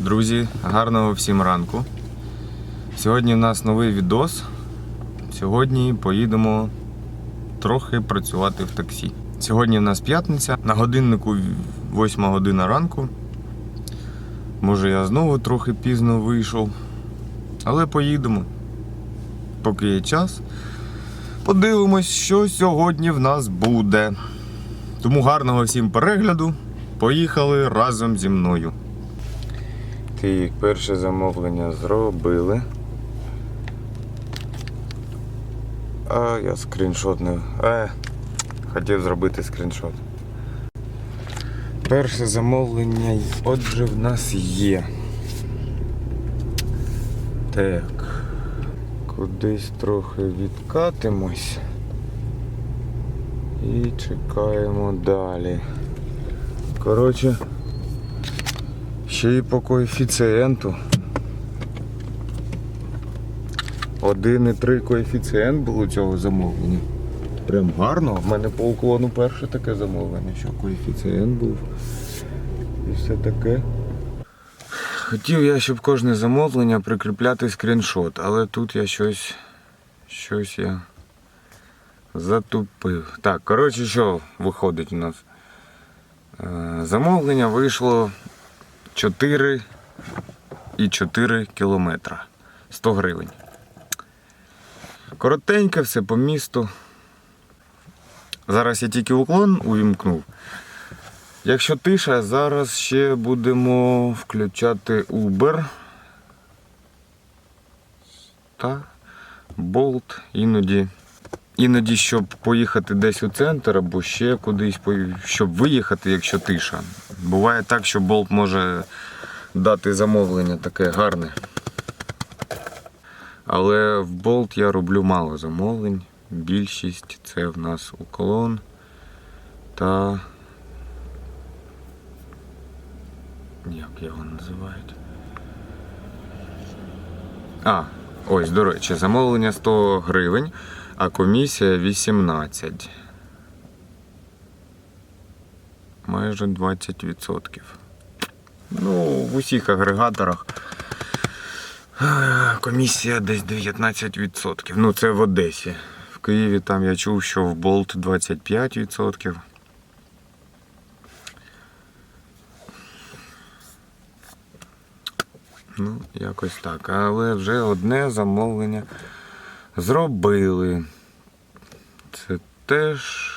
Друзі, гарного всім ранку. Сьогодні в нас новий відос. Сьогодні поїдемо трохи працювати в таксі. Сьогодні в нас п'ятниця, на годиннику 8 година ранку. Може я знову трохи пізно вийшов. Але поїдемо. Поки є час. Подивимось, що сьогодні в нас буде. Тому гарного всім перегляду. Поїхали разом зі мною. Так, перше замовлення зробили. А я скріншот не. Е, хотів зробити скріншот. Перше замовлення, отже, в нас є. Так. Кудись трохи відкатимось. І чекаємо далі. Коротше, ще й по коефіцієнту. 1,3 коефіцієнт було цього замовлення. Прям гарно. В мене по уклону перше таке замовлення, що коефіцієнт був. І все таке. Хотів я, щоб кожне замовлення прикріпляти скріншот, але тут я щось. щось я затупив. Так, коротше, що виходить у нас? Е, Замовлення вийшло 4 і 4 кілометра. 100 гривень. Коротеньке, все по місту. Зараз я тільки уклон увімкнув. Якщо тиша, зараз ще будемо включати Uber та Bolt іноді. Іноді, щоб поїхати десь у центр або ще кудись, щоб виїхати, якщо тиша. Буває так, що Bolt може дати замовлення таке гарне. Але в Bolt я роблю мало замовлень. Більшість це в нас уклон та. Як його називають? А, ось, до речі, замовлення 100 гривень, а комісія 18. Майже 20%. Ну, в усіх агрегаторах е, комісія десь 19%. Ну, це в Одесі. В Києві там я чув, що в Болт 25%. Ну, якось так. Але вже одне замовлення зробили. Це теж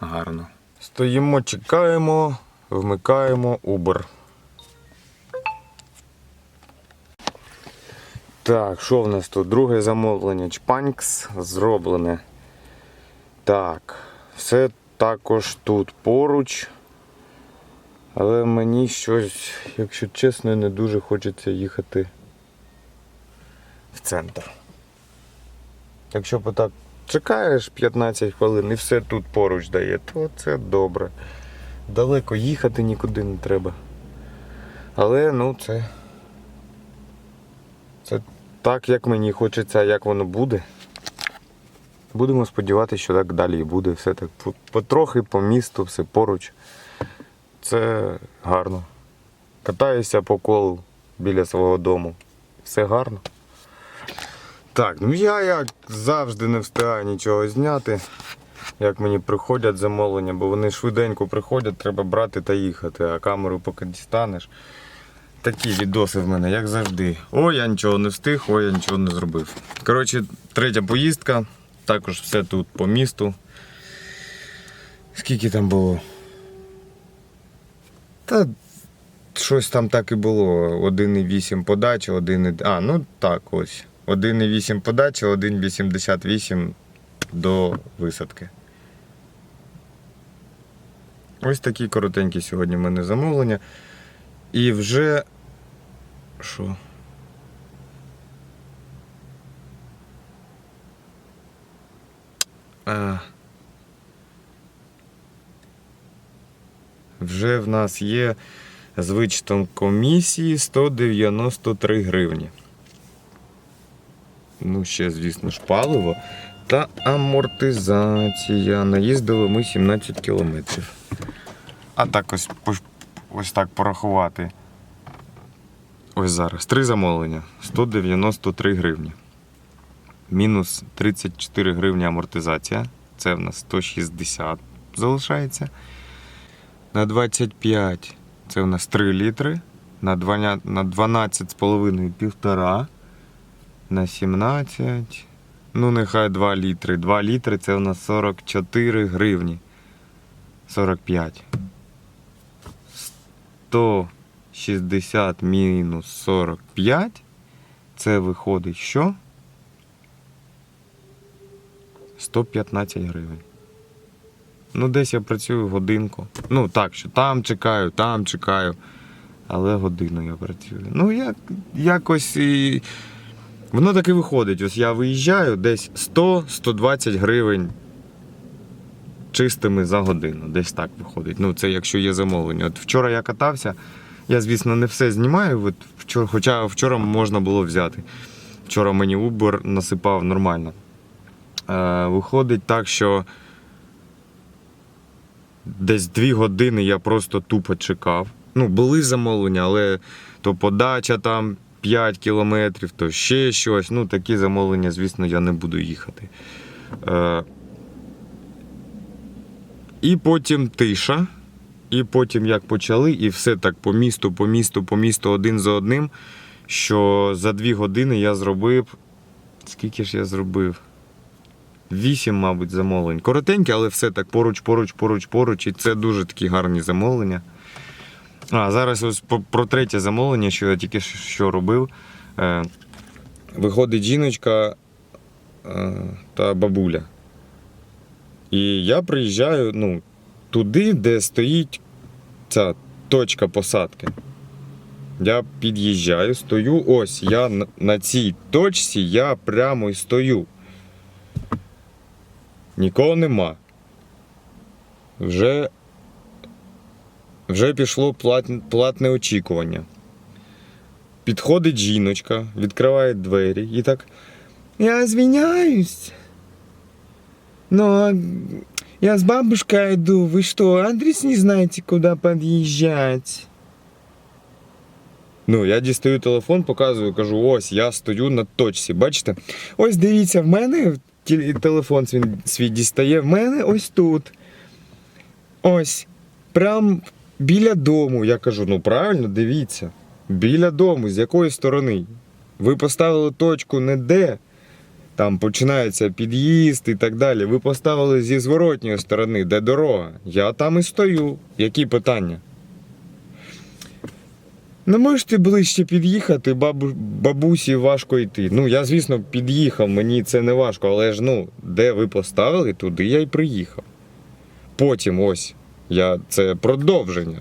гарно. Стоїмо, чекаємо, вмикаємо Uber. Так, що в нас тут? Друге замовлення Чпанькс зроблене. Так, все також тут поруч. Але мені щось, якщо чесно, не дуже хочеться їхати в центр. Якщо б так чекаєш 15 хвилин і все тут поруч дає, то це добре. Далеко їхати нікуди не треба. Але ну це. Це так, як мені хочеться, як воно буде. Будемо сподіватися, що так далі і буде. Все так потрохи по місту, все поруч. Це гарно. Катаюся по колу біля свого дому. Все гарно. Так, ну я як завжди не встигаю нічого зняти. Як мені приходять замовлення, бо вони швиденько приходять, треба брати та їхати, а камеру поки дістанеш. Такі відоси в мене, як завжди. Ой, я нічого не встиг, ой, я нічого не зробив. Коротше, третя поїздка, також все тут по місту. Скільки там було? Та щось там так і було. 1,8 подача, 1, а, ну так ось. 1,8 подача, 1,88 до висадки. Ось такі коротенькі сьогодні в мене замовлення. І вже. Що? А... Вже в нас є з вичтом комісії 193 гривні. Ну, ще, звісно ж, паливо та амортизація. Наїздили ми 17 кілометрів. А так ось, ось, так порахувати. Ось зараз. Три замовлення. 193 гривні. Мінус 34 гривні амортизація. Це в нас 160 залишається. На 25 це у нас 3 літри. На 12 на 12,5 півтора. На 17. Ну, нехай 2 літри. 2 літри це у нас 44 гривні. 45. 160 мінус 45. Це виходить що? 115 гривень. Ну, десь я працюю годинку. Ну, так, що там чекаю, там чекаю. Але годину я працюю. Ну, як, якось і. Воно так і виходить. Ось я виїжджаю десь 100-120 гривень чистими за годину. Десь так виходить. Ну, це якщо є замовлення. От вчора я катався, я, звісно, не все знімаю, от вчора, хоча вчора можна було взяти. Вчора мені Uber насипав нормально. Е, виходить так, що десь дві години я просто тупо чекав. Ну, були замовлення, але то подача там 5 кілометрів, то ще щось. Ну, такі замовлення, звісно, я не буду їхати. Е, і потім тиша. І потім як почали, і все так по місту, по місту, по місту один за одним. Що за дві години я зробив. Скільки ж я зробив? Вісім, мабуть, замовлень. Коротенькі, але все так поруч, поруч, поруч, поруч. І це дуже такі гарні замовлення. А зараз ось про третє замовлення, що я тільки що робив. Е, виходить жіночка е, та бабуля. І я приїжджаю ну, туди, де стоїть ця точка посадки. Я під'їжджаю, стою. Ось я на, на цій точці, я прямо і стою. Нікого нема. Вже, вже пішло платне, платне очікування. Підходить жіночка, відкриває двері і так. Я звиняюсь. Но я с бабушкой иду. Вы что, адрес не знаете, куда подъезжать? Ну, я дістаю телефон, показую, кажу, ось я стою на точці. Бачите? Ось дивіться, в мене тіл- телефон свій, свій дістає, в мене ось тут. Ось. Прям біля дому. Я кажу, ну правильно, дивіться. Біля дому, з якої сторони? Ви поставили точку не де, там починається під'їзд і так далі. Ви поставили зі зворотньої сторони, де дорога. Я там і стою. Які питання? Не можете ближче під'їхати, бабу, бабусі важко йти. Ну, я, звісно, під'їхав, мені це не важко, але ж ну, де ви поставили, туди я й приїхав. Потім ось, я, це продовження.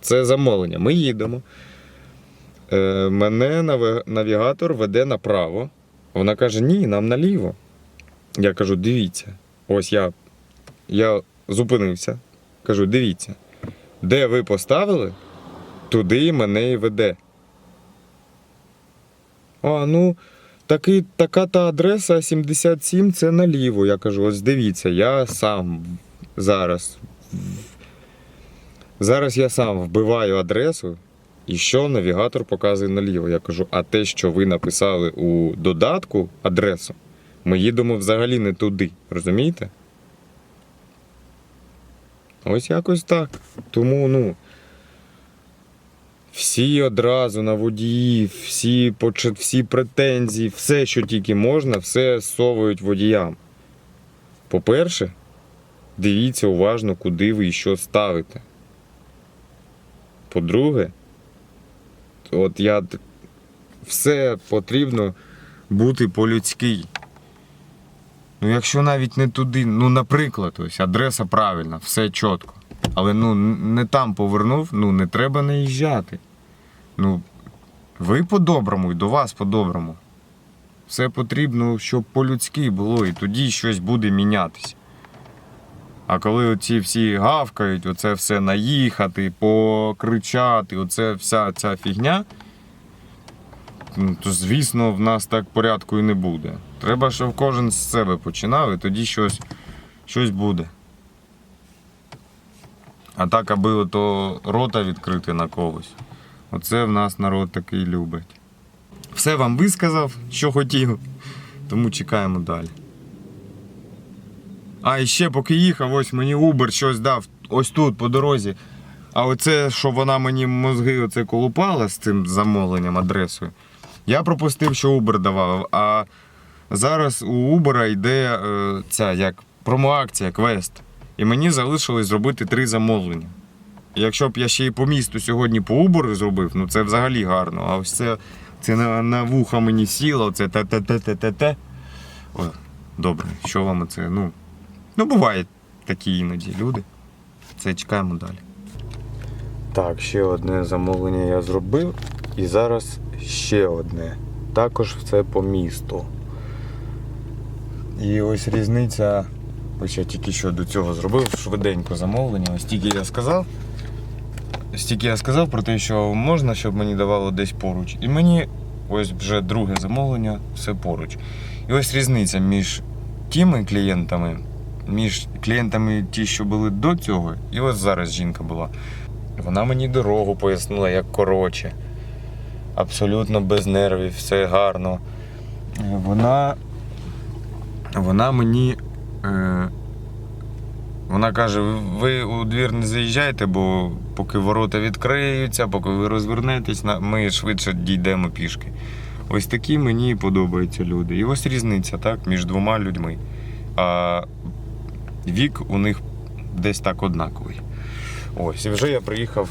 Це замовлення. Ми їдемо. Е, мене навігатор веде направо. Вона каже: ні, нам наліво. Я кажу, дивіться. Ось я, я зупинився. Кажу, дивіться, де ви поставили, туди мене і веде. А, ну, таки, така та адреса 77 це наліво. Я кажу, ось дивіться, я сам зараз. Зараз я сам вбиваю адресу, і що навігатор показує наліво. Я кажу, а те, що ви написали у додатку адресу, ми їдемо взагалі не туди. Розумієте? Ось якось так. Тому, ну. Всі одразу на водіїв, всі, всі претензії, все, що тільки можна, все совують водіям. По-перше, дивіться уважно, куди ви і що ставите. По-друге, от я все потрібно бути по-людськи. Ну, якщо навіть не туди, ну, наприклад, ось адреса правильна, все чітко. Але ну не там повернув, ну не треба наїжджати. Ну, ви по-доброму і до вас по-доброму. Все потрібно, щоб по-людськи було, і тоді щось буде мінятися. А коли оці всі гавкають, оце все наїхати, покричати, оце вся ця фігня, ну, то звісно в нас так порядку і не буде. Треба, щоб кожен з себе починав, і тоді щось, щось буде. А так, аби ото рота відкрити на когось. Оце в нас народ такий любить. Все вам висказав, що хотів, тому чекаємо далі. А і ще поки їхав, ось мені Uber щось дав ось тут по дорозі. А оце, що вона мені мозги оце колупала з цим замовленням адресою. Я пропустив, що Uber давав. А зараз у Uber йде е, ця як промоакція, квест. І мені залишилось зробити три замовлення. Якщо б я ще й по місту сьогодні по Uber зробив, ну це взагалі гарно. А ось це, це на, на вуха мені сіло, це те-те-те-те-те. О, добре, що вам оце? Ну, ну бувають такі іноді люди. Це чекаємо далі. Так, ще одне замовлення я зробив. І зараз ще одне. Також це по місту. І ось різниця. Ось я тільки що до цього зробив швиденько замовлення. Ось тільки я сказав. Стільки я сказав про те, що можна, щоб мені давало десь поруч. І мені ось вже друге замовлення, все поруч. І ось різниця між тими клієнтами, між клієнтами ті, що були до цього, і ось зараз жінка була. Вона мені дорогу пояснила як коротше. Абсолютно без нервів, все гарно. Вона, вона мені. Е, вона каже: ви у двір не заїжджайте, бо поки ворота відкриються, поки ви розвернетесь, ми швидше дійдемо пішки. Ось такі мені подобаються люди. І ось різниця так, між двома людьми. А вік у них десь так однаковий. Ось, і вже я приїхав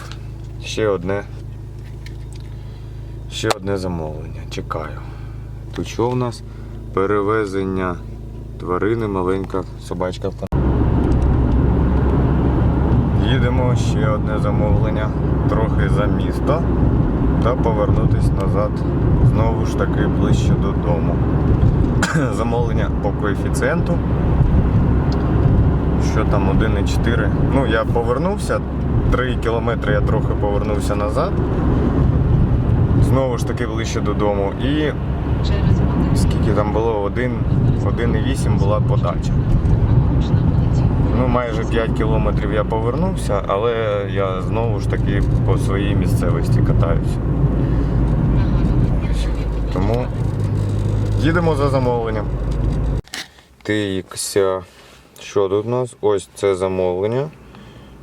ще одне. Ще одне замовлення. Чекаю. Тут що у нас? Перевезення тварини, маленька собачка. Їдемо ще одне замовлення, трохи за місто, та повернутись назад знову ж таки ближче додому. Замовлення по коефіцієнту. Що там 1,4. Ну, я повернувся, 3 кілометри я трохи повернувся назад. Знову ж таки ближче додому. І скільки там було? 1,8 була подача. Ну, майже 5 кілометрів я повернувся, але я знову ж таки по своїй місцевості катаюся. Тому їдемо за замовленням. Тикся. Що тут у нас? Ось це замовлення.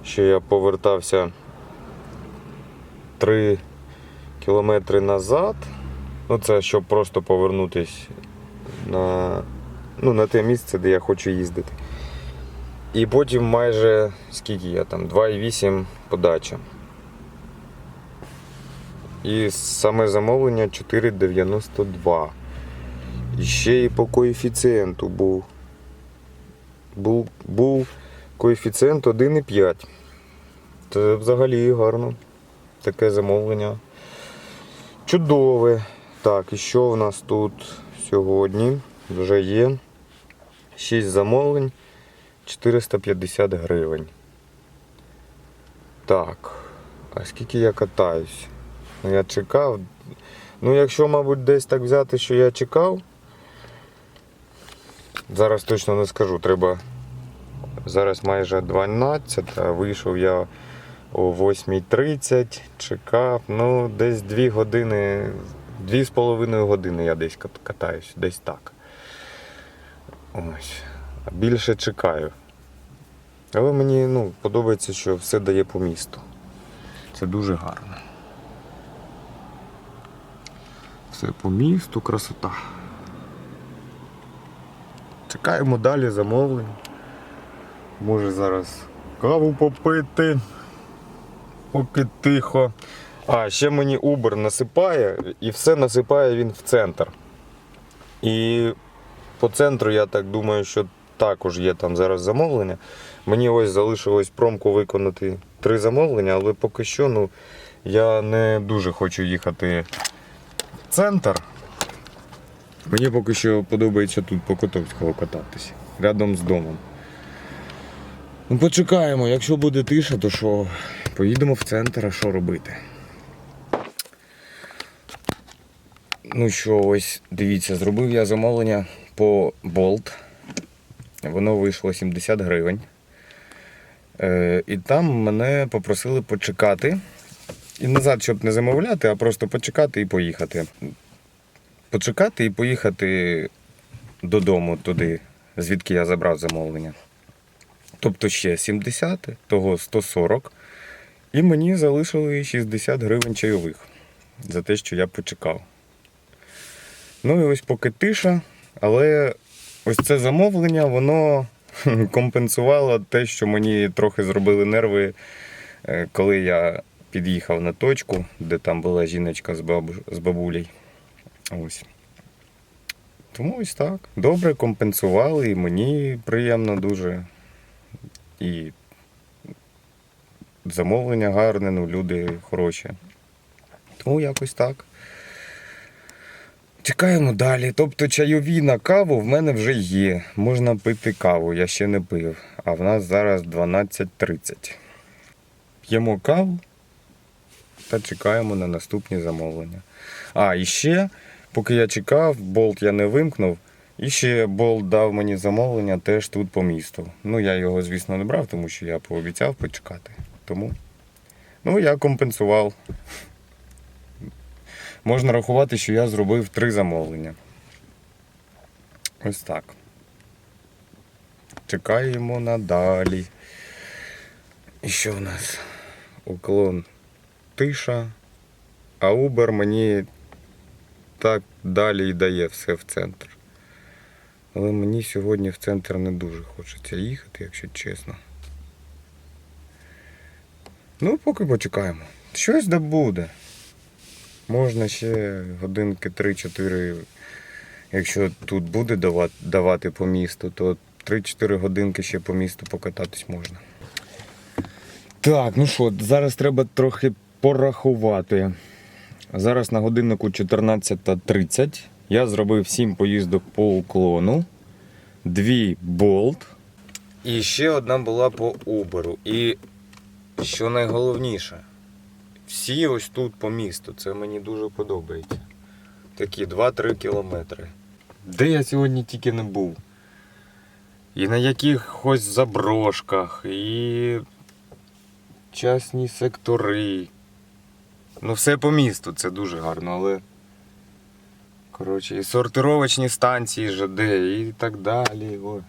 Що я повертався 3 кілометри назад. Ну, це щоб просто повернутись на, ну, на те місце, де я хочу їздити. І потім майже скільки я там, 2,8 подача. І саме замовлення 4,92. І ще і по коефіцієнту був. Був, був коефіцієнт 1,5. Це взагалі гарно. Таке замовлення. Чудове. Так, і що в нас тут сьогодні? Вже є 6 замовлень. 450 гривень. Так. А скільки я катаюсь? Ну, я чекав. Ну, якщо, мабуть, десь так взяти, що я чекав. Зараз точно не скажу. Треба. Зараз майже 12, а вийшов я о 8.30, чекав. Ну, десь 2 години, 2,5 години я десь кат- катаюсь, десь так. Ось. Більше чекаю. Але мені ну, подобається, що все дає по місту. Це дуже гарно. Все по місту, красота. Чекаємо далі замовлень. Може зараз каву попити, поки тихо. А, ще мені Uber насипає і все насипає він в центр. І по центру я так думаю, що також є там зараз замовлення. Мені ось залишилось промку виконати три замовлення, але поки що ну, я не дуже хочу їхати в центр. Мені поки що подобається тут по Котовського кататися, рядом з домом. Ну, почекаємо, якщо буде тиша, то що, поїдемо в центр, а що робити? Ну що, ось дивіться, зробив я замовлення по Bolt. Воно вийшло 70 гривень. Е, і там мене попросили почекати І назад, щоб не замовляти, а просто почекати і поїхати. Почекати і поїхати додому туди, звідки я забрав замовлення. Тобто ще 70, того 140. І мені залишили 60 гривень чайових за те, що я почекав. Ну і ось поки тиша, але ось це замовлення, воно компенсувало те, що мені трохи зробили нерви, е, коли я під'їхав на точку, де там була жіночка з, бабу, з бабулей. Ось. Тому ось так. Добре компенсували, і мені приємно дуже. І замовлення гарне, ну люди хороші. Тому якось так. Чекаємо далі. Тобто чайові на каву в мене вже є. Можна пити каву, я ще не пив. А в нас зараз 12.30. П'ємо каву та чекаємо на наступні замовлення. А, і ще, поки я чекав, болт я не вимкнув. І ще болт дав мені замовлення теж тут по місту. Ну, я його, звісно, не брав, тому що я пообіцяв почекати. Тому ну, я компенсував. Можна рахувати, що я зробив три замовлення. Ось так. Чекаємо надалі. І що в нас? Уклон тиша, а Uber мені так далі і дає все в центр. Але мені сьогодні в центр не дуже хочеться їхати, якщо чесно. Ну, поки почекаємо. Щось да буде. Можна ще годинки 3-4, якщо тут буде давати, давати по місту, то 3-4 годинки ще по місту покататись можна. Так, ну що, зараз треба трохи порахувати. Зараз на годиннику 14.30. Я зробив 7 поїздок по уклону, 2 болт. І ще одна була по Uber. І що найголовніше, всі ось тут по місту. Це мені дуже подобається. Такі 2-3 кілометри. Де я сьогодні тільки не був. І на якихось заброшках, і частні сектори. Ну, все по місту, це дуже гарно, але. Коротше, і сортировочні станції ЖД, і так далі. Ой.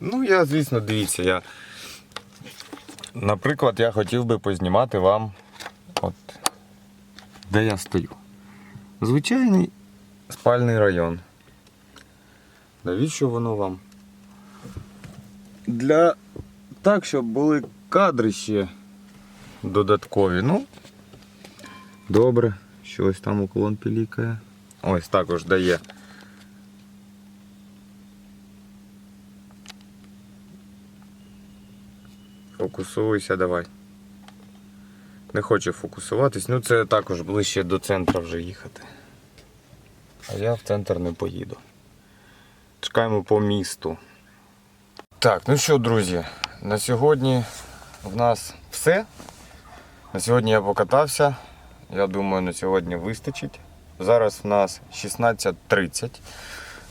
Ну, я, звісно, дивіться, я. Наприклад, я хотів би познімати вам, от, де я стою. Звичайний спальний район. Навіщо воно вам? Для так, щоб були кадри ще додаткові. Ну, добре, щось там уклон пілікає. Ось також дає. Фокусуйся, давай. Не хочу фокусуватись, ну це також ближче до центру вже їхати. А я в центр не поїду. Чекаємо по місту. Так, ну що, друзі, на сьогодні в нас все. На сьогодні я покатався. Я думаю, на сьогодні вистачить. Зараз в нас 16.30.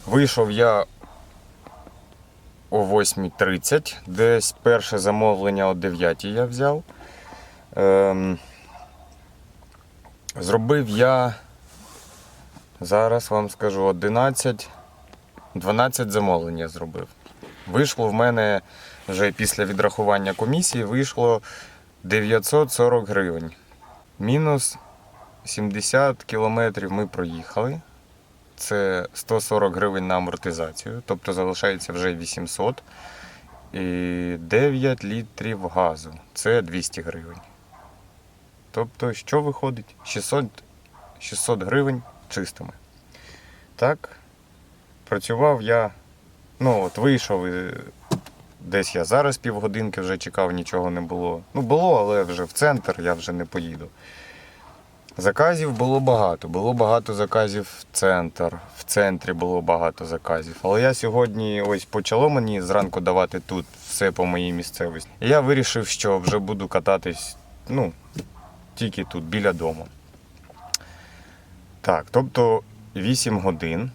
Вийшов я о 8.30. Десь перше замовлення о 9 я взяв. Ем, зробив я, зараз вам скажу, 11, 12 замовлень я зробив. Вийшло в мене вже після відрахування комісії вийшло 940 гривень. Мінус 70 кілометрів ми проїхали. Це 140 гривень на амортизацію, тобто залишається вже 800. І 9 літрів газу. Це 200 гривень. Тобто, що виходить? 600, 600 гривень чистими. Так, працював я. Ну, от вийшов і десь я зараз півгодинки вже чекав, нічого не було. Ну, було, але вже в центр я вже не поїду. Заказів було багато. Було багато заказів в центр. В центрі було багато заказів. Але я сьогодні ось почало мені зранку давати тут все по моїй місцевості. І я вирішив, що вже буду кататись ну, тільки тут, біля дому. Так, тобто 8 годин.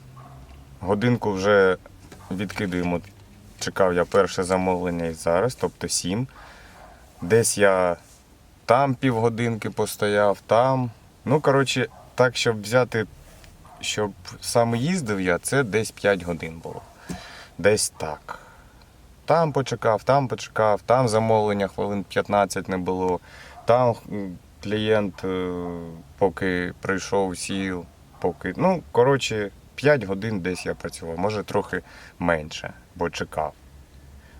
Годинку вже відкидуємо. Чекав я перше замовлення і зараз, тобто 7. Десь я там півгодинки постояв, там. Ну, коротше, так, щоб взяти, щоб саме їздив я, це десь 5 годин було. Десь так. Там почекав, там почекав, там замовлення хвилин 15 не було. Там клієнт, е, поки прийшов, сів, поки. Ну, коротше, 5 годин десь я працював, може трохи менше, бо чекав.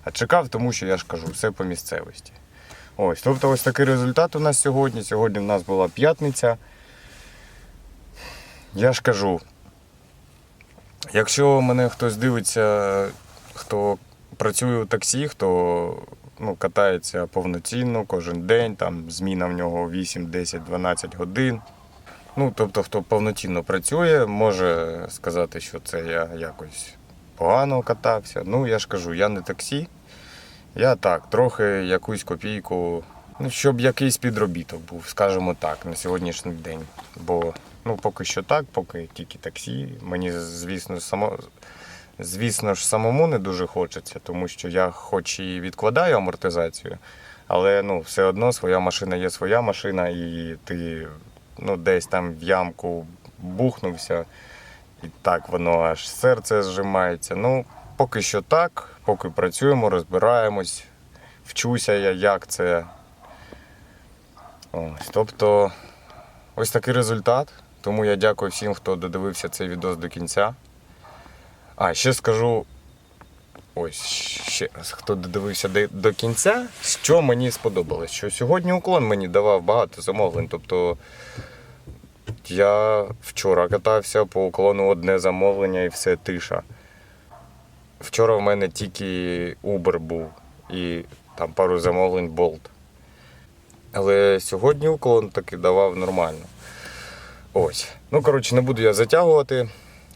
А чекав, тому що я ж кажу, все по місцевості. Ось, тобто ось такий результат у нас сьогодні. Сьогодні в нас була п'ятниця. Я ж кажу, якщо мене хтось дивиться, хто працює у таксі, хто ну, катається повноцінно кожен день, там зміна в нього 8, 10, 12 годин. Ну, тобто, хто повноцінно працює, може сказати, що це я якось погано катався. Ну, я ж кажу, я не таксі. Я так, трохи якусь копійку, ну, щоб якийсь підробіток був, скажімо так, на сьогоднішній день. Бо ну, поки що так, поки тільки таксі. Мені, звісно, само, звісно ж, самому не дуже хочеться, тому що я хоч і відкладаю амортизацію, але ну, все одно своя машина є своя машина, і ти ну, десь там в ямку бухнувся, і так воно аж серце зжимається. Ну, поки що так, поки працюємо, розбираємось, вчуся я, як це. Ось, тобто, ось такий результат. Тому я дякую всім, хто додивився цей відос до кінця. А, ще скажу. Ось ще раз, хто додивився до, до кінця, що мені сподобалось. Що сьогодні уклон мені давав багато замовлень. Тобто я вчора катався по уклону одне замовлення і все тиша. Вчора в мене тільки Uber був і там пару замовлень Bolt. Але сьогодні уклон таки давав нормально. Ось. Ну, коротше, не буду я затягувати.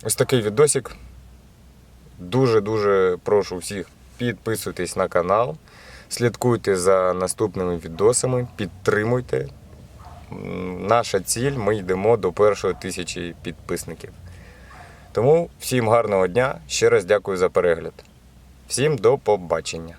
Ось такий відосик. Дуже-дуже прошу всіх підписуйтесь на канал, слідкуйте за наступними відосами, підтримуйте. Наша ціль, ми йдемо до першої тисячі підписників. Тому всім гарного дня. Ще раз дякую за перегляд. Всім до побачення.